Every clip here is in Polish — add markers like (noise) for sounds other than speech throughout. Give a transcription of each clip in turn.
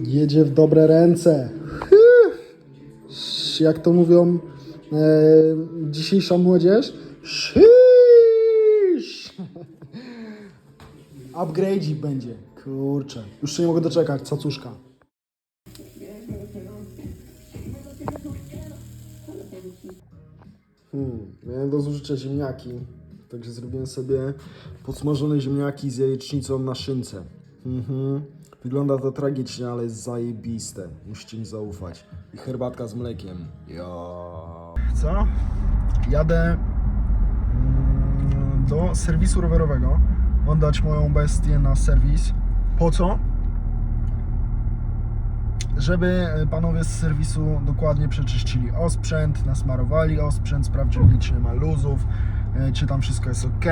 jedzie w dobre ręce. Jak to mówią e, dzisiejsza młodzież? Szysz! Upgrade'ik będzie. Kurczę. Już się nie mogę doczekać, cacuszka. Hmm, miałem do zużycia ziemniaki, także zrobiłem sobie podsmażone ziemniaki z jajecznicą na szynce. Mhm. Wygląda to tragicznie, ale jest zajebiste. Musicie mi zaufać. I herbatka z mlekiem. Jo. Co? Jadę mm, do serwisu rowerowego. Oddać moją bestię na serwis. Po co? żeby e, panowie z serwisu dokładnie przeczyścili osprzęt, nasmarowali osprzęt, sprawdzili czy nie ma luzów, e, czy tam wszystko jest ok.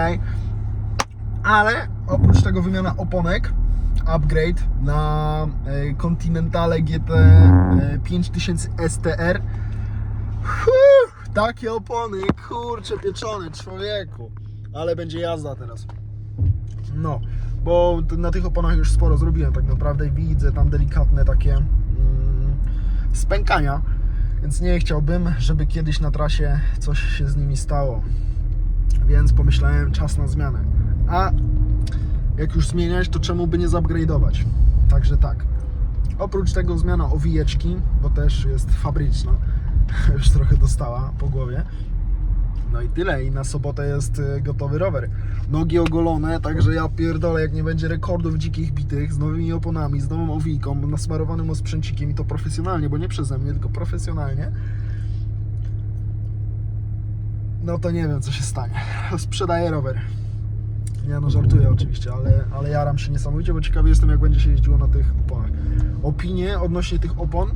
Ale oprócz tego wymiana oponek, upgrade na e, Continentale GT e, 5000 STR. Huh, takie opony, kurcze pieczone, człowieku. Ale będzie jazda teraz. No, bo na tych oponach już sporo zrobiłem tak naprawdę widzę tam delikatne takie mm, spękania, więc nie chciałbym, żeby kiedyś na trasie coś się z nimi stało. Więc pomyślałem, czas na zmianę. A jak już zmieniać, to czemu by nie zupgrade'ować? Także tak. Oprócz tego zmiana owijeczki, bo też jest fabryczna, (laughs) już trochę dostała po głowie. No i tyle. I na sobotę jest y, gotowy rower. Nogi ogolone, także ja pierdolę, jak nie będzie rekordów dzikich bitych, z nowymi oponami, z nową owijką, nasmarowanym osprzęcikiem i to profesjonalnie, bo nie przeze mnie, tylko profesjonalnie. No to nie wiem, co się stanie. (laughs) Sprzedaję rower. Nie no, żartuję oczywiście, ale, ale jaram się niesamowicie, bo ciekawy jestem, jak będzie się jeździło na tych oponach. Opinie odnośnie tych opon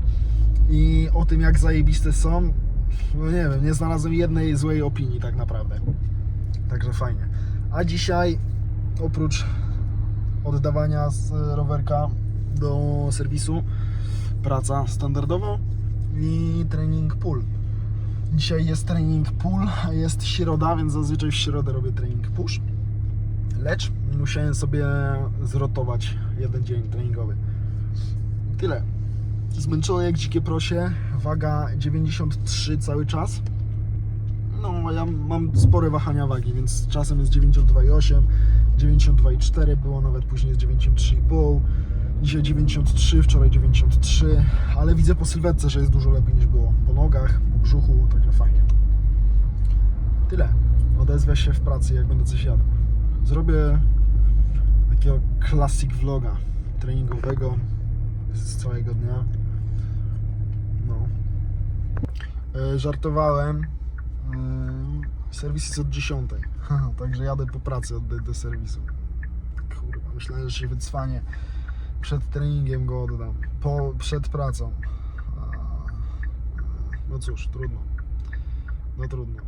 i o tym, jak zajebiste są, no nie wiem, nie znalazłem jednej złej opinii tak naprawdę. Także fajnie. A dzisiaj oprócz oddawania z rowerka do serwisu, praca standardowo i trening pull. Dzisiaj jest trening a jest środa, więc zazwyczaj w środę robię trening push. Lecz musiałem sobie zrotować jeden dzień treningowy. Tyle. Zmęczony jak dzikie prosie, waga 93 cały czas. No, ja mam spore wahania wagi, więc czasem jest 92,8, 92,4, było nawet później jest 93,5, dzisiaj 93, wczoraj 93, ale widzę po sylwetce, że jest dużo lepiej niż było. Po nogach, po brzuchu, także fajnie. Tyle. Odezwę się w pracy, jak będę coś jadł. Zrobię takiego classic vloga treningowego z całego dnia. No. E, żartowałem. E, serwis jest od 10. Haha, (laughs) Także jadę po pracy oddać do serwisu. Kurwa, myślałem, że się wycwanie. Przed treningiem go oddam. Po, przed pracą. A, No cóż, trudno. No trudno.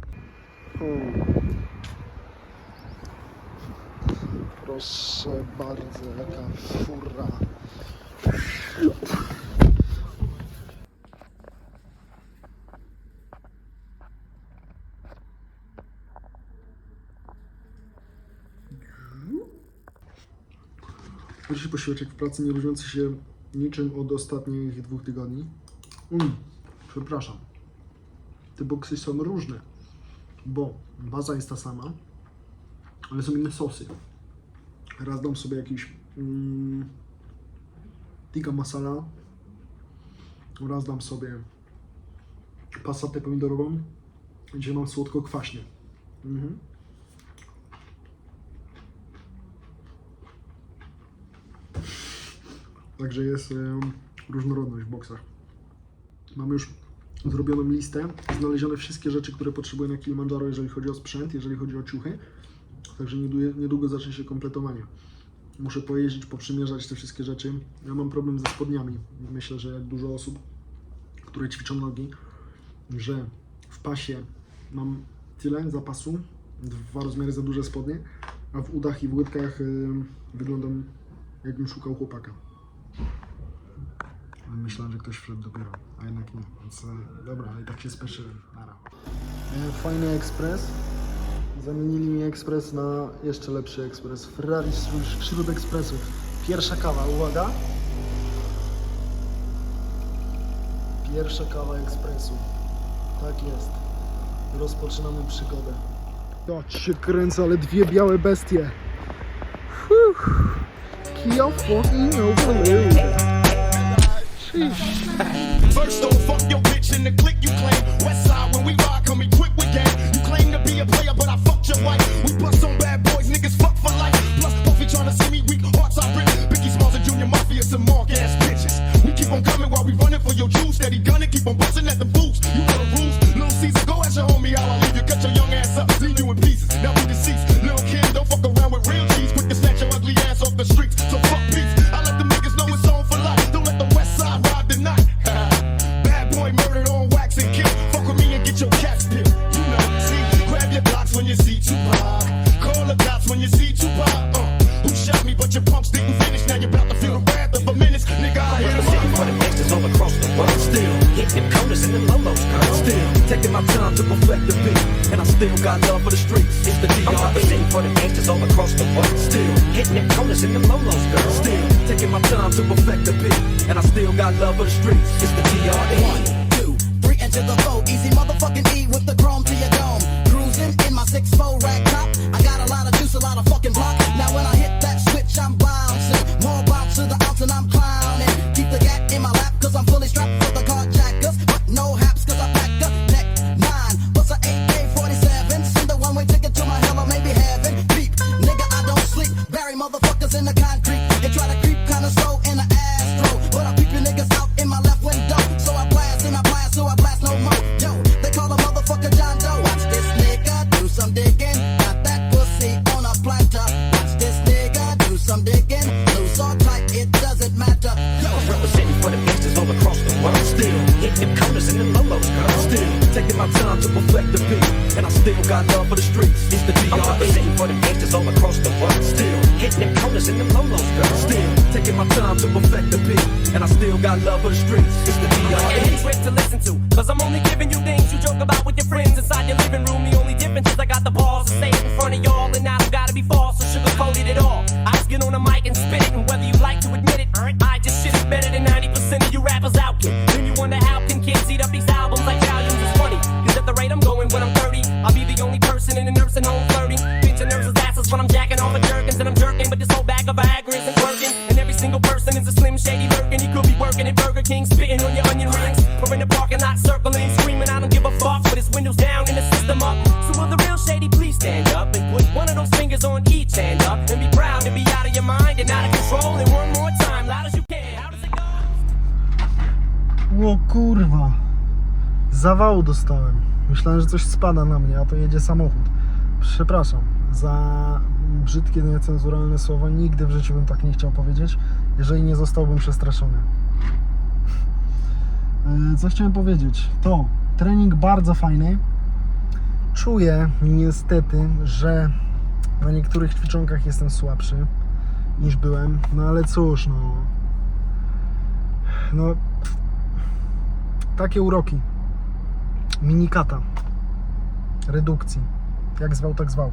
Proszę bardzo, jaka fura. Pierwszy posiłeczek w pracy nie różniący się niczym od ostatnich dwóch tygodni. Mm, przepraszam. Te boksy są różne, bo baza jest ta sama, ale są inne sosy. Raz dam sobie jakiś mm, tikka masala, raz dam sobie pasatę pomidorową, gdzie mam słodko-kwaśnie. Mhm. Także jest em, różnorodność w boksach. Mamy już zrobioną listę, znalezione wszystkie rzeczy, które potrzebuję na Kilimandżaro, jeżeli chodzi o sprzęt, jeżeli chodzi o ciuchy. Także niedługo, zacznie się kompletowanie. Muszę pojeździć, poprzymierzać te wszystkie rzeczy. Ja mam problem ze spodniami. Myślę, że jak dużo osób, które ćwiczą nogi, że w pasie mam tyle zapasu, dwa rozmiary za duże spodnie, a w udach i w łydkach y, wyglądam jakbym szukał chłopaka. Myślałem, że ktoś wszedł dopiero, a jednak nie. Więc e, dobra, i tak się speszyłem. Nara. Fajny ekspres. Zamienili mi ekspres na jeszcze lepszy ekspres. Ferrari wśród- wśród ekspresów. Pierwsza kawa, uwaga. Pierwsza kawa ekspresu. Tak jest. Rozpoczynamy przygodę. Ja się kręcę, ale dwie białe bestie. Fuh. Kia fucking overload. First off, fuck your bitch in the click you claim. West side, when we ride, to perfect the beat, and I still got love for the streets. It's the city for the gangsters all across the world. Still hitting corners in the lolos, girl. Still taking my time to perfect the beat, and I still got love for the streets. It's the DR. One, two, three into the four. Easy motherfucking E with the chrome to your dome. Cruising in my six four rack top. I got a lot of juice, a lot of fucking block. In the concrete. O kurwa. Zawału dostałem. Myślałem, że coś spada na mnie, a to jedzie samochód. Przepraszam za brzydkie, niecenzuralne słowa. Nigdy w życiu bym tak nie chciał powiedzieć, jeżeli nie zostałbym przestraszony. E, Co chciałem powiedzieć? To trening bardzo fajny. Czuję niestety, że na niektórych ćwiczonkach jestem słabszy niż byłem. No ale cóż, no. No, takie uroki. Minikata. Redukcji. Jak zwał tak zwał.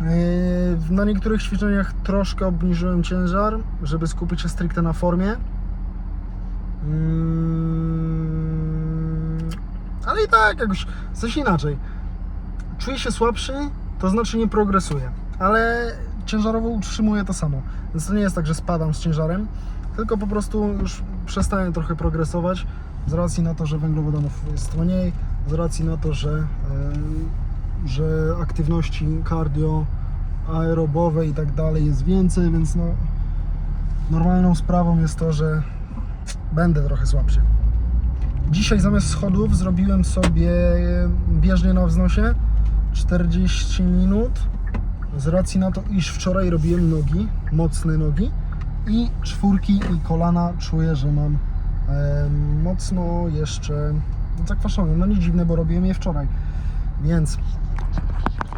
Yy, na niektórych ćwiczeniach troszkę obniżyłem ciężar żeby skupić się stricte na formie. Mm, ale i tak jakoś coś inaczej. Czuję się słabszy to znaczy nie progresuję ale ciężarowo utrzymuję to samo. Więc to nie jest tak, że spadam z ciężarem tylko po prostu już przestałem trochę progresować z racji na to, że węglowodanów jest mniej, z racji na to, że, e, że aktywności cardio, aerobowe i tak dalej jest więcej, więc no normalną sprawą jest to, że będę trochę słabszy. Dzisiaj zamiast schodów zrobiłem sobie bieżnię na wznosie 40 minut z racji na to, iż wczoraj robiłem nogi, mocne nogi i czwórki i kolana czuję, że mam e, mocno jeszcze zakwaszone. No nie dziwne, bo robiłem je wczoraj. Więc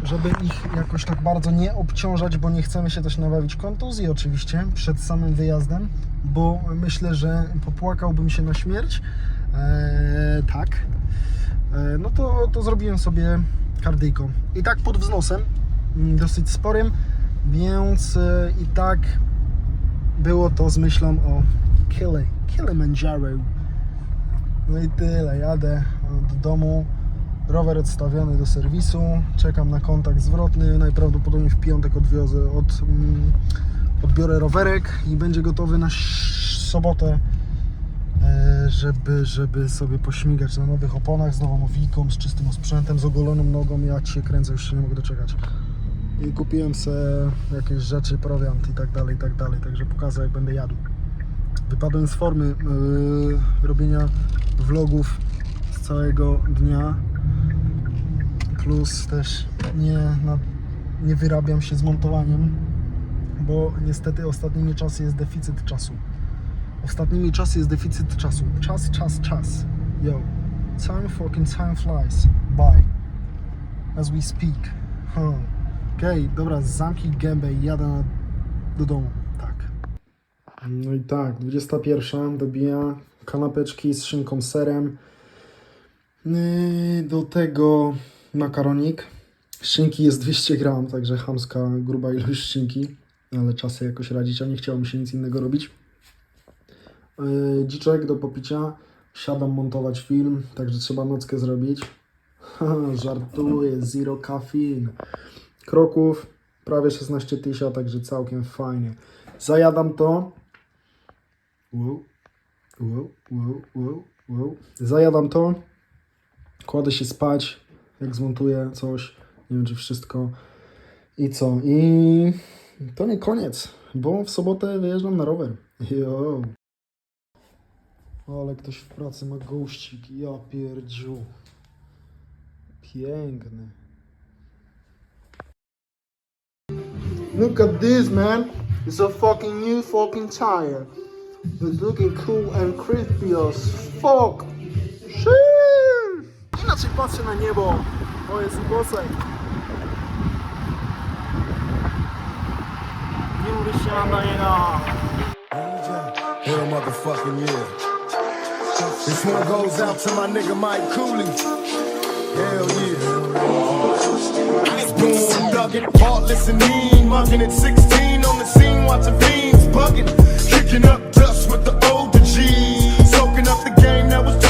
żeby ich jakoś tak bardzo nie obciążać, bo nie chcemy się też nabawić kontuzji oczywiście przed samym wyjazdem, bo myślę, że popłakałbym się na śmierć. E, tak. E, no to, to zrobiłem sobie kardyjko. I tak pod wznosem, mm, dosyć sporym, więc e, i tak było to z myślą o Kili, Kilimanjaro. No i tyle, jadę do domu. Rower odstawiony do serwisu. Czekam na kontakt zwrotny. Najprawdopodobniej w piątek odwiozę, od, mm, odbiorę rowerek i będzie gotowy na sobotę, e, żeby, żeby sobie pośmigać na nowych oponach z nową owijką, z czystym osprzętem, z ogoloną nogą. Ja ci się kręcę, już się nie mogę doczekać. I kupiłem sobie jakieś rzeczy, prowiant i tak dalej, i tak dalej. Także pokażę jak będę jadł. Wypadłem z formy yy, robienia vlogów z całego dnia. Plus też nie, na, nie wyrabiam się z montowaniem, bo niestety ostatnimi czasy jest deficyt czasu. Ostatnimi czasy jest deficyt czasu. Czas, czas, czas. Yo. Time fucking time flies by. As we speak. Huh. Okej, dobra, zamknij gębę i jadę do domu. Tak. No i tak, 21 dobija kanapeczki z szynką serem. Yy, Do tego makaronik. Szynki jest 200 gram, także chamska, gruba ilość szynki, ale czasy jakoś radzić, a nie chciało mi się nic innego robić. Yy, Dziczek do popicia. Siadam montować film, także trzeba nockę zrobić. (laughs) Żartuję, zero caffeine. Kroków prawie 16 tysięcy, także całkiem fajnie. Zajadam to. Wow, wow, wow, wow, wow. Zajadam to. Kładę się spać, jak zmontuję coś. Nie wiem, czy wszystko. I co? I to nie koniec, bo w sobotę wyjeżdżam na rower. Jo. Ale ktoś w pracy ma gościk. Ja pierdziu. Piękny. Look at this, man. It's a fucking new fucking tire. It's looking cool and crispy as fuck. Sheesh. Inaczej patrzę na niebo. O, jest bosek. Nie mówisz się na niego. Hell motherfucking yeah. This one goes out to my nigga Mike Cooley. Hell yeah. Dugging, heartless and mean. Mugging at 16 on the scene, watching fiends bugging. Kicking up dust with the older G's. Soaking up the game that was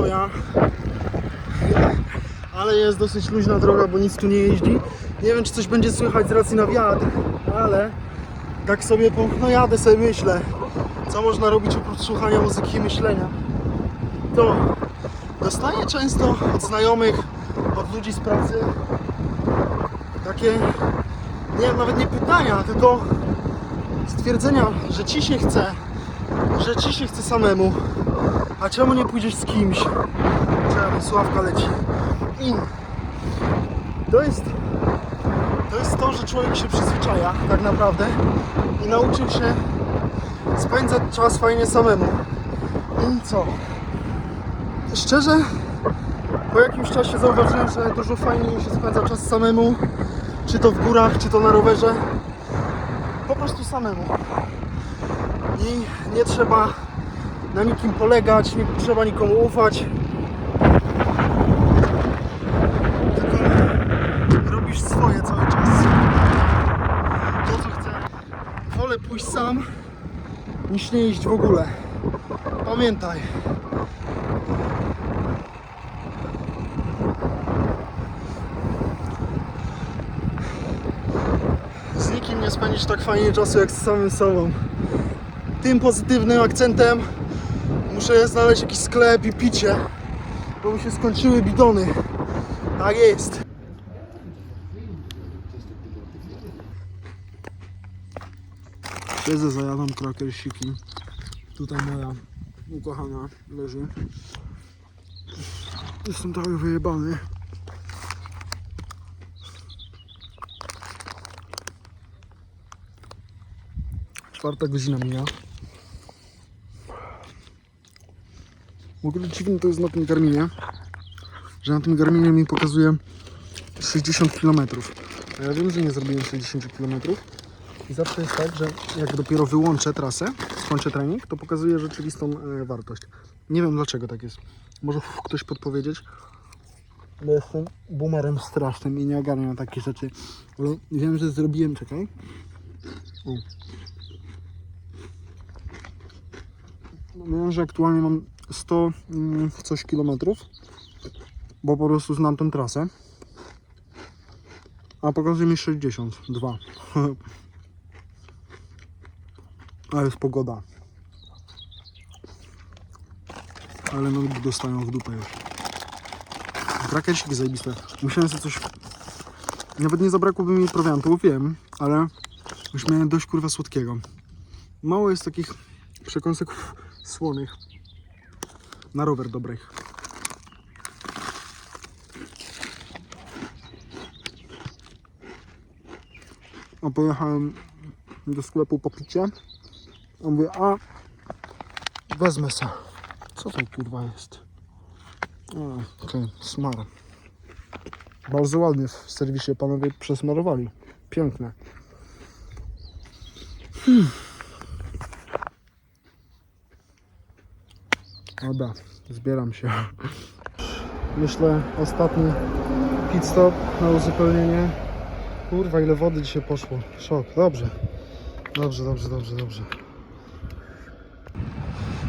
wypizdowia. Ale jest dosyć luźna droga, bo nic tu nie jeździ. Nie wiem, czy coś będzie słychać z racji na wiatr, ale tak sobie po, no jadę sobie myślę, co można robić oprócz słuchania muzyki i myślenia. To dostaję często od znajomych, od ludzi z pracy takie, nie nawet nie pytania, tylko stwierdzenia, że ci się chce, że ci się chce samemu. A czemu nie pójdziesz z kimś? Czemu Sławka leci? I to jest to jest to, że człowiek się przyzwyczaja tak naprawdę i nauczył się spędzać czas fajnie samemu. I co? Szczerze, po jakimś czasie zauważyłem, że dużo fajniej się spędza czas samemu, czy to w górach, czy to na rowerze. Po prostu samemu. I nie trzeba na nikim polegać, nie trzeba nikomu ufać. Tylko robisz swoje cały czas. To co chcę. Wolę pójść sam niż nie iść w ogóle. Pamiętaj. Z nikim nie spędzisz tak fajnie czasu jak z samym sobą tym pozytywnym akcentem muszę znaleźć jakiś sklep i picie, bo mi się skończyły bidony. Tak jest. Siedzę, zajadam krakersiki. Tutaj moja ukochana leży. Jestem trochę wyjebany. Czwarta godzina mija. W ogóle dziwne to jest na tym Garminie, że na tym Garminie mi pokazuje 60 km. A ja wiem, że nie zrobiłem 60 km. I zawsze jest tak, że jak dopiero wyłączę trasę, skończę trening, to pokazuje rzeczywistą e, wartość. Nie wiem dlaczego tak jest. Może ktoś podpowiedzieć. Bo jestem boomerem strasznym i nie ogarniam takich rzeczy. Ale wiem, że zrobiłem, czekaj. O. Wiem, że aktualnie mam 100 mm, coś kilometrów, bo po prostu znam tę trasę. A pokazuje mi 62. (laughs) A jest pogoda. Ale nogi dostają w dupę już. Krakersiki zajebiste. Musiałem sobie coś... Nawet nie zabrakłoby mi prowiantu, wiem, ale już miałem dość kurwa słodkiego. Mało jest takich przekąsek (laughs) słonych. Na rower dobrych. A pojechałem do sklepu po picie. A mówię, a wezmę se. Co to kurwa jest? A, okej, smar. Bardzo ładnie w serwisie panowie przesmarowali. Piękne. Dobra, zbieram się. (laughs) Myślę, ostatni pit stop na uzupełnienie. Kurwa, ile wody dzisiaj poszło. Szok. Dobrze. Dobrze, dobrze, dobrze, dobrze.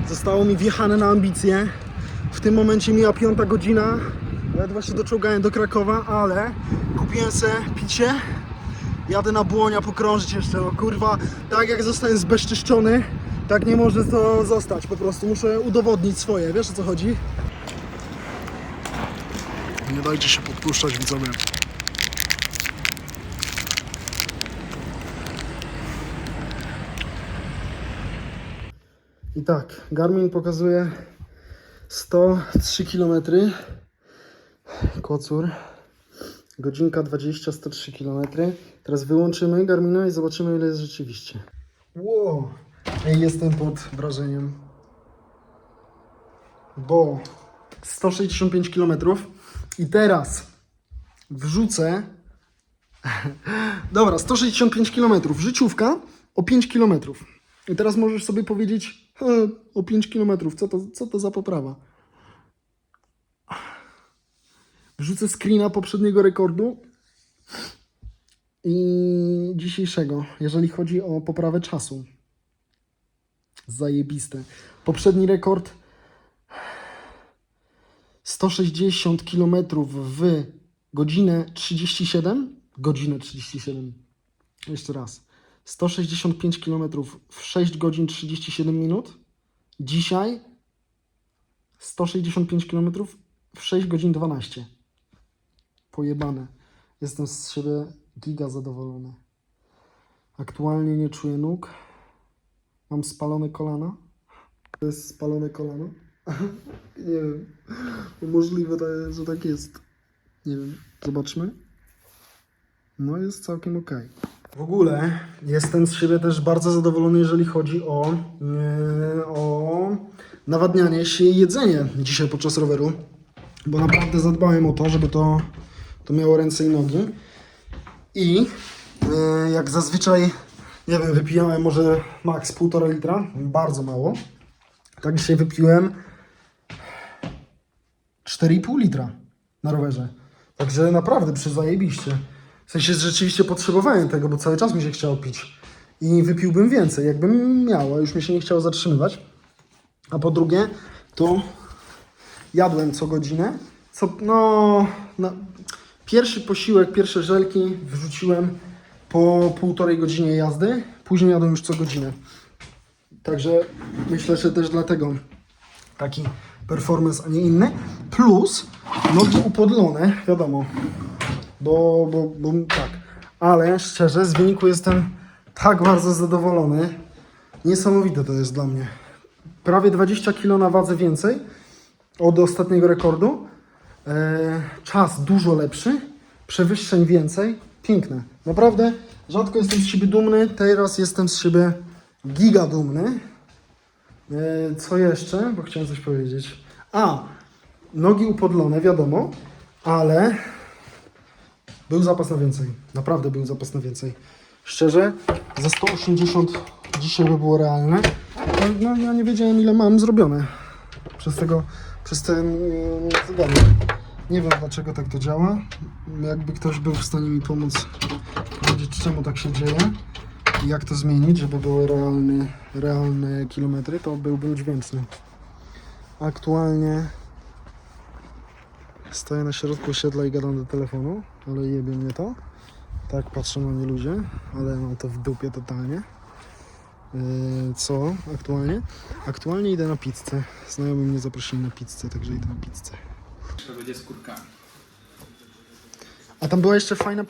Zostało mi wjechane na ambicje. W tym momencie mija piąta godzina. Ledwo się doczołgałem do Krakowa, ale kupiłem se picie. Jadę na błonia pokrążyć jeszcze, o kurwa, tak jak zostałem zbezczyszczony, tak nie może to zostać, po prostu muszę udowodnić swoje, wiesz o co chodzi? Nie dajcie się podpuszczać widzowie. I tak, Garmin pokazuje 103 km. Kocur. Godzinka 20, 103 km. Teraz wyłączymy Garmina i zobaczymy ile jest rzeczywiście. Wow. Jestem pod wrażeniem. Bo 165 km i teraz wrzucę (laughs) Dobra, 165 km. Życiówka o 5 km. I teraz możesz sobie powiedzieć "He, o 5 km. Co to, co to za poprawa? Wrzucę screena poprzedniego rekordu i dzisiejszego, jeżeli chodzi o poprawę czasu. Zajebiste. Poprzedni rekord 160 km w godzinę 37. Godzinę 37. Jeszcze raz. 165 km w 6 godzin 37 minut. Dzisiaj 165 km w 6 godzin 12. Pojebane. Jestem z siebie giga zadowolony. Aktualnie nie czuję nóg. Mam spalone kolana. To jest spalone kolano? (laughs) nie wiem. Możliwe, że tak jest. Nie wiem. Zobaczmy. No jest całkiem ok. W ogóle jestem z siebie też bardzo zadowolony, jeżeli chodzi o, yy, o nawadnianie się i jedzenie dzisiaj podczas roweru. Bo naprawdę zadbałem o to, żeby to, to miało ręce i nogi. I yy, jak zazwyczaj, nie wiem, wypijałem może maks 1,5 litra, bardzo mało. Tak dzisiaj wypiłem 4,5 litra na rowerze. Także naprawdę przyzajebiście. W sensie rzeczywiście potrzebowałem tego, bo cały czas mi się chciało pić. I wypiłbym więcej, jakbym miał, a już mi się nie chciało zatrzymywać. A po drugie, to jadłem co godzinę. Co, no, na, pierwszy posiłek, pierwsze żelki wrzuciłem po półtorej godzinie jazdy. Później jadłem już co godzinę. Także myślę, że też dlatego taki performance, a nie inny. Plus nogi upodlone, wiadomo, bo, bo, bo tak. Ale szczerze, z wyniku jestem tak bardzo zadowolony, Niesamowite to jest dla mnie. Prawie 20 kg na wadze więcej od ostatniego rekordu. E, czas dużo lepszy, przewyższeń więcej. Piękne. Naprawdę rzadko jestem z siebie dumny, teraz jestem z siebie giga dumny. E, co jeszcze? Bo chciałem coś powiedzieć. A, nogi upodlone, wiadomo, ale był zapas na więcej. Naprawdę był zapas na więcej. Szczerze, za 180 dzisiaj by było realne. No, ja nie wiedziałem ile mam zrobione przez tego, przez ten yy. Nie wiem dlaczego tak to działa. Jakby ktoś był w stanie mi pomóc powiedzieć czemu tak się dzieje i jak to zmienić, żeby były realne, realne kilometry, to byłbym dźwięczny. Aktualnie stoję na środku osiedla i gadam do telefonu, ale jebie mnie to. Tak patrzą na mnie ludzie, ale mam to w dupie totalnie. Yy, Co aktualnie? Aktualnie idę na pizzę. Znajomi mnie zaprosili na pizzę, także idę na pizzę. To będzie z kurkami. A tam była jeszcze fajna...